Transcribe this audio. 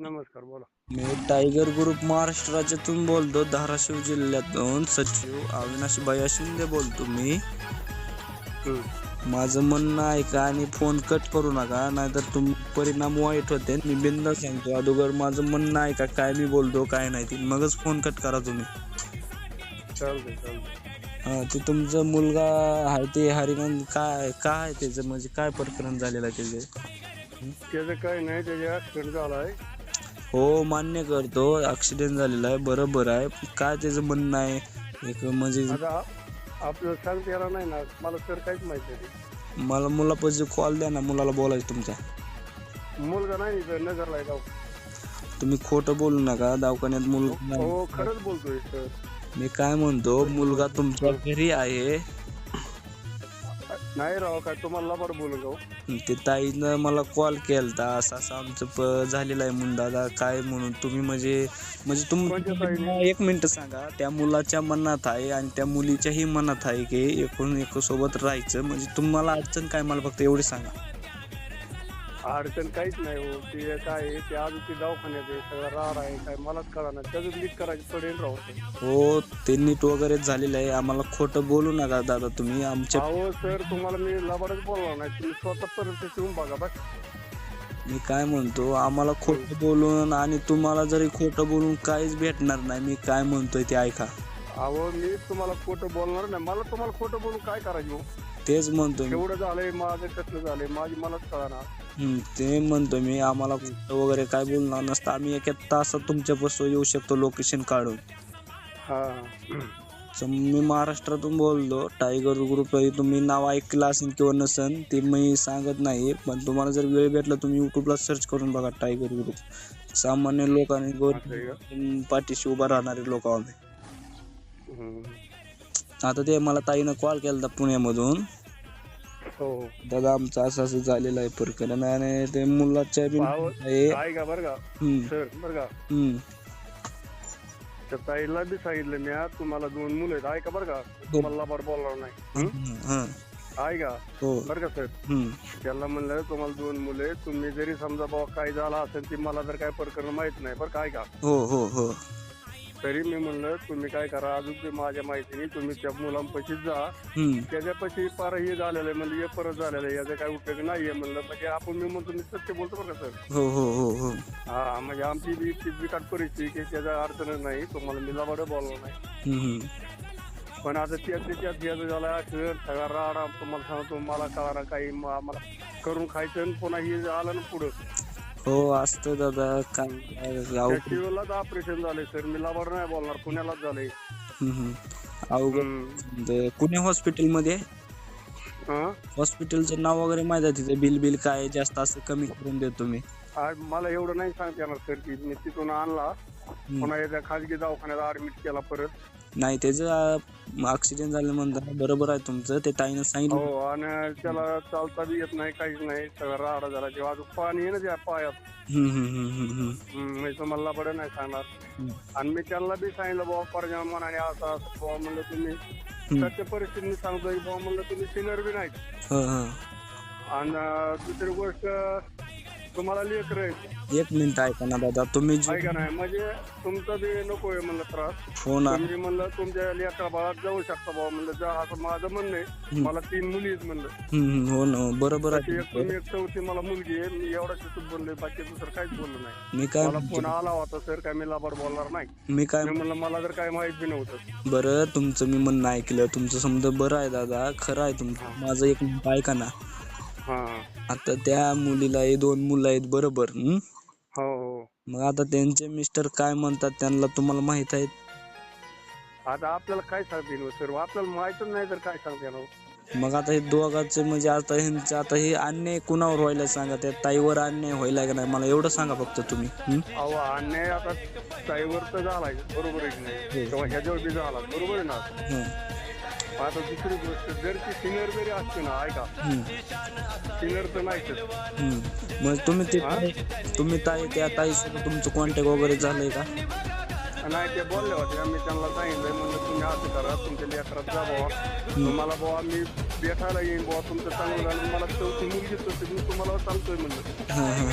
नमस्कार बोला. मी tiger group Maharashtra राज्यातून बोलतो धाराशिव जिल्ह्यातून सचिव अविनाश भैया शिंदे बोलतो मी. माझं म्हणणं ऐका आणि फोन कट करू नका नाहीतर तुम परिणाम वाईट होते. मी बिंदा सांगतो अगोदर माझं म्हणणं ऐका काय मी बोलतो काय नाही ते मगच फोन कट करा तुम्ही. चालतंय चालतंय. हा ते तुमचं मुलगा आहे ते हरिकांत काय काय आहे त्याचं म्हणजे काय प्रकरण झालेलं आहे त्याचे? त्याचं काही नाही त्याच्या ऍक्सिडेंट झालाय हो मान्य करतो. ऍक्सिडेंट झालेला आहे. बरोबर आहे. काय त्याचं म्हणणं आहे? एक म्हणजे आता आपल्याला सांगता येणार नाही ना. मला तर काहीच माहिती नाही. मला मुलापाशी कॉल द्या ना. मुलाला बोलायचं तुमच्या. मुलगा नाही नगरला आहे गाव. तुम्ही खोटं बोलू नका. दवाखान्यात मुलगा नाही. हो खरंच बोलतोय सर मी काय म्हणतो? मुलगा तुमच्या घरी आहे. नाही राव काय तुम्हाला लबाड बोलू गाव ते ताईनं मला कॉल केलता. असं असं आमचं प झालेलं आहे म्हणून दादा काय म्हणून? तुम्ही म्हणजे म्हणजे कोणत्या तुम ताईने? एक मिनिट सांगा. त्या मुलाच्या मनात आहे आणि त्या मुलीच्याही मनात आहे की एकूण एक सोबत राहायचं. म्हणजे तुम्हाला अडचण काय? मला फक्त एवढी सांगा. अडचण काहीच नाही हो. ते काय आहे ते अजून ते दवाखान्यात आहे सगळं राड आहे काय मलाच कळा ना त्याचं लीक करायची पडेल. हो ते नीट वगैरे झालेलं आहे. आम्हाला खोटं बोलू नका दादा तुम्ही. आमच्या अहो सर तुम्हाला मी लबाडच बोलणार नाही. तुम्ही स्वतः परिस्थिती येऊन बघा बस. मी काय म्हणतो आम्हाला खोटं बोलून आणि तुम्हाला जरी खोटं बोलून काहीच भेटणार नाही. मी काय म्हणतोय ते ऐका. अहो मी तुम्हाला खोटं बोलणार नाही. मला तुम्हाला खोटं बोलून काय करायचं हो? तेच म्हणतोय मी. एवढं झालंय माझं कसलं झालंय माझी मलाच कळा ते म्हणतो मी आम्हाला खोटं वगैरे काय बोलणार नसतं. आम्ही एका तासात तुमच्यापासून येऊ शकतो लोकेशन काढून. हा. So, मी महाराष्ट्रातून बोलतो टायगर ग्रुप तुम्ही नाव ऐकलं असेल किंवा नसन ते मी सांगत नाही पण तुम्हाला जर वेळ भेटला तुम्ही युट्यूबला सर्च करून बघा टायगर ग्रुप सामान्य लोकांनी गोर असं आहे का? पाठीशी उभा राहणारे लोक आम्ही. हम्म. आता ते मला ताईनं कॉल केला पुण्यामधून. हो. दादा आमचं असं असं झालेलं आहे प्रकरण आणि ते मुलाच्या बी आहे. ऐका बरं का? हम्म, सर बरं का? हम्म. त्या ताईला बी सांगितलं मी आज तुम्हाला दोन मुलं आहेत. ऐका बरं का? तुम्हाला लबाड बोलणार नाही. हं? हम्म, हं. ऐका हो. बरं का सर? हम्म, त्याला म्हणलं तुम्हाला दोन मुलं आहेत. तुम्ही जरी समजा बाबा काय झालं असेल ते मला जर काय प्रकरण माहीत नाही. बरं का ऐका हो हो हो. तरी मी म्हणलं तुम्ही काय करा अजून ते माझ्या माहितीने तुम्ही त्या मुलांपाशीच जा. हम्म, त्याच्यापाशी फार हे झालेलं आहे म्हणजे हे परत झालेलं आहे याचा काय उपयोग नाहीये म्हणलं. म्हणजे आपण मी म्हणतो मी सत्य बोलतो बरं का सर? हो हो हो हो. हा म्हणजे आमची बी इतकी बिकट परिस्थिती की त्याचा अडचणच नाही तुम्हाला मी लबाड बोलणार नाही. हम्म, हम्म. पण आता त्यात त्याच्यात याचं झालं ऍक्सिडेंट सगळा राडा तुम्हाला सांगतो मला कळा काही म- आम्हाला करून खायचं आणि पुन्हा हे आलं ना पुढं. हो असतं दादा काय ऑपरेशन झालंय सर मी लबाड नाही बोलणार पुण्यालाच हम्म. अवघड. ते पुणे हॉस्पिटलमध्ये हा? हॉस्पिटलचं नाव वगैरे माहिती आहे तिथे? बिल बिल काय जास्त असं कमी करून देतो मी. आज मला एवढं नाही सांगता येणार सर की मी तिथून आणला. पुन्हा एकदा खाजगी दवाखान्यात ऍडमिट केला परत. नाही त्याचं ऍक्सिडेंट झालं म्हणतात बरोबर आहे तुमचं ते ताईनं सांगितलं. हो आणि त्याला चालता बी येत नाही काहीच नाही. सगळा राडा झाला जेव्हा अजून पाणी आहे ना त्या पायात. हम्म, हम्म, हम्म, हम्म, हम्म. हम्म, म्हणजे तुम्हाला बरं नाही सांगणार. आणि मी त्यांना बी सांगितलं बाबा परजा मनाने असं असं. बाबा म्हणलं तुम्ही सत्य परिस्थितीने सांगतोय. बाबा म्हणलं तुम्ही सिनियर बी नाही हं, हं. आणि दुसरी गोष्ट तुम्हाला लेकर आहे एक मिनिट ऐका ना दादा तुम्ही जो ऐका नाही म्हणजे तुमचा बी नको आहे म्हणलं त्रास. फोन आ- तुम्ही म्हणलं तुमच्या लेकरा बाळात जाऊ शकता बाबा म्हणलं. जा असं माझं म्हणणं आहे. मला तीन मुली आहेत म्हणलं. हम्म, हम्म, हो ना बरोबर आहे. एक तुम्ही एक चौथी मला मुलगी आहे. मी एवढा शिकून बोलले बाकी दुसरं काहीच बोललो नाही. मी काय मला फोन आला होता सर काय मी लाबाड बोलणार नाही. मी काय मी म्हणलं मला जर काय माहीत बी नव्हतं. बरं तुमचं मी म्हणणं ऐकलं. तुमचं समजा बरं आहे दादा. खरं आहे तुमचं. माझं एक मिनिट ऐका ना. हा. आता त्या मुलीला हे दोन मुलं आहेत बरोबर हं? हो हो. मग आता त्यांचे मिस्टर काय म्हणतात त्यांना तुम्हाला माहीत आहेत आता आपल्याला काय सांगता येईल सर आपल्याला माहितच नाही तर काय सांगता येणार मग आता हे दोघांचे म्हणजे आता ह्यांचं आता हे अन्याय कुणावर व्हायला सांगा? त्या ताईवर अन्याय व्हायला का नाही? मला एवढं सांगा फक्त तुम्ही हं? अहो अन्याय आता ताईवर तर झालाय बरोबर आहे की नाही? किंवा ह्याच्यावर बी झाला बरोबर आहे ना? हं. आता दुसरी गोष्ट जर ती सिनियर जरी असते ना ऐका. सिनियर तर नाहीच. मग तुम्ही ते तुम्ही ताई त्या ताईसोबत तुमचं कॉन्टॅक्ट वगैरे झालंय का? नाही ते बोलले होते. आम्ही त्यांना सांगितलंय म्हणलं तुम्ही असं करा तुमच्या लेकरात जा बाबा तुम्हाला बाबा मी भेटायला येईन बाबा तुमचं चांगलं झालं. मला चौथी मुलगीच होती मी तुम्हाला सांगतोय म्हणलं. हं, हं.